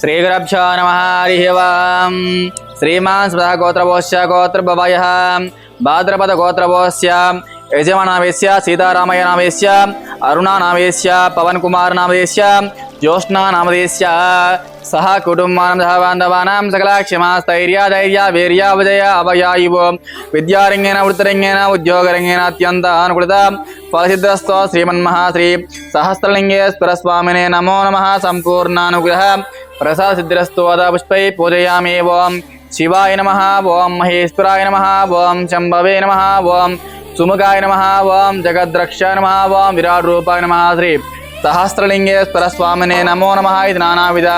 శ్రీగురభ్యో నమ హరి ఓం శ్రీమాన్ స్మృత గోత్రభోశ్య గోత్రభవయ భాద్రపద గోత్రభోశ్య యజమానామేశ్య సీతారామయ్య నామేశ్య అరుణా నామేశ్య పవన్ కుమార్ నామేశ్య జ్యోష్ణానామదేశ్య సహ కుటుంబానం సహ బాంధవానాం సకల క్షమా స్థైర్య ధైర్య వీర్యావజయ విజయ విద్యారంగేణ విద్యారంగేన ఉద్యోగరంగేణ అత్యంత అనుకృత ఫలసిద్ధస్తో శ్రీమన్మహాశ్రీ సహస్రలింగేశ్వర స్వామినే నమో నమ సంపూర్ణానుగ్రహ ప్రసాద సిద్ధిరస్తో పుష్పై పూజయామి ఓం శివాయ నమ ఓం మహేశ్వరాయ నమ ఓం శంభవే నమ ఓం సుముఖాయ నమ ఓం జగద్రక్ష నమ ఓం విరాట్ రూపాయ నమ శ్రీ सहस्रलिंगे स्वरस्वामिने नमो नमः इति नानाविध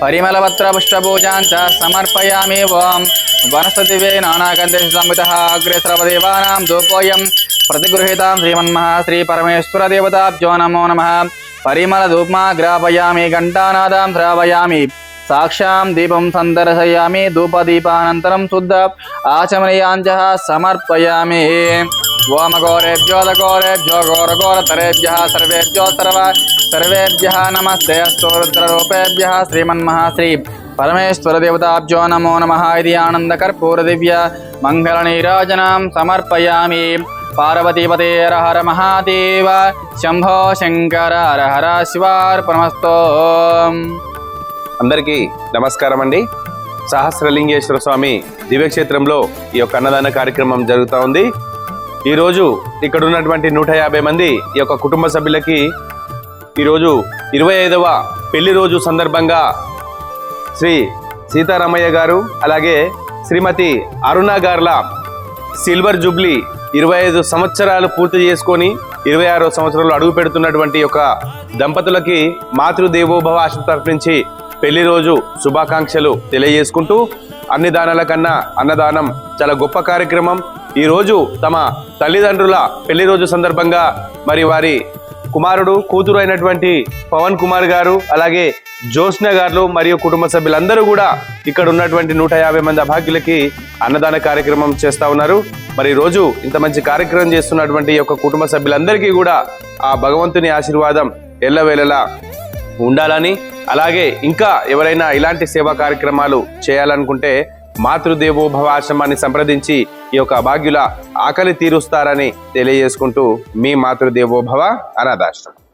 परिमलपत्रपुष्पपूजाञ्च समर्पयामि वां वनस्पतिवे नानागन्धसंवितः प्रतिगृहिता धूपोऽयं प्रतिगृहीतां श्रीमन्मः श्रीपरमेश्वरदेवताभ्यो नमो नमः परिमलधूप्मा ग्रापयामि घण्टानादां श्रावयामि साक्षां दीपं सन्दर्शयामि धूपदीपानन्तरं शुद्ध आचमनीयाञ्चः समर्पयामि సాక్షాం దీపం సందర్శయామి ఓమఘోరేభ్యో దఘోరేభ్యో ఘోరఘోరతరేభ్య సర్వేభ్యో సర్వ సర్వేభ్య నమస్తే. అస్తు రుద్రరూపేభ్య శ్రీమన్మహాశ్రీ పరమేశ్వరదేవతాభ్యో నమో నమ ఇది ఆనందకర్పూరదివ్య దివ్య సమర్పయామి. పార్వతీపతే హర మహాదేవ శంభో శంకర హర శివార్పణమస్తో. అందరికీ నమస్కారం అండి సహస్రలింగేశ్వర స్వామి దివ్యక్షేత్రంలో ఈ యొక్క అన్నదాన కార్యక్రమం జరుగుతూ ఉంది. ఈరోజు ఇక్కడ ఉన్నటువంటి నూట యాభై మంది ఈ యొక్క కుటుంబ సభ్యులకి ఈరోజు ఇరవై ఐదవ పెళ్ళి రోజు సందర్భంగా శ్రీ సీతారామయ్య గారు అలాగే శ్రీమతి అరుణ గార్ల సిల్వర్ జూబ్లీ ఇరవై ఐదు సంవత్సరాలు పూర్తి చేసుకొని ఇరవై ఆరో సంవత్సరంలో అడుగు పెడుతున్నటువంటి యొక్క దంపతులకి మాతృదేవోభవ ఆశ్రమం తరఫు పెళ్ళి రోజు శుభాకాంక్షలు తెలియజేసుకుంటూ అన్ని దానాల కన్నా అన్నదానం చాలా గొప్ప కార్యక్రమం. ఈ రోజు తమ తల్లిదండ్రుల పెళ్ళి రోజు సందర్భంగా మరి వారి కుమారుడు కూతురు అయినటువంటి పవన్ కుమార్ గారు అలాగే జ్యోత్స్న గారు మరియు కుటుంబ సభ్యులందరూ కూడా ఇక్కడ ఉన్నటువంటి నూట యాభై మంది అభాగ్యులకి అన్నదాన కార్యక్రమం చేస్తా ఉన్నారు. మరి రోజు ఇంత మంచి కార్యక్రమం చేస్తున్నటువంటి యొక్క కుటుంబ సభ్యులందరికీ కూడా ఆ భగవంతుని ఆశీర్వాదం ఎల్లవేళలా ఉండాలని అలాగే ఇంకా ఎవరైనా ఇలాంటి సేవా కార్యక్రమాలు చేయాలనుకుంటే మాతృదేవోభవ ఆశ్రమాన్ని సంప్రదించి ఈ యొక్క అభాగ్యుల ఆకలి తీరుస్తారని తెలియజేసుకుంటూ మీ మాతృదేవోభవ అనాథాశ్రమం.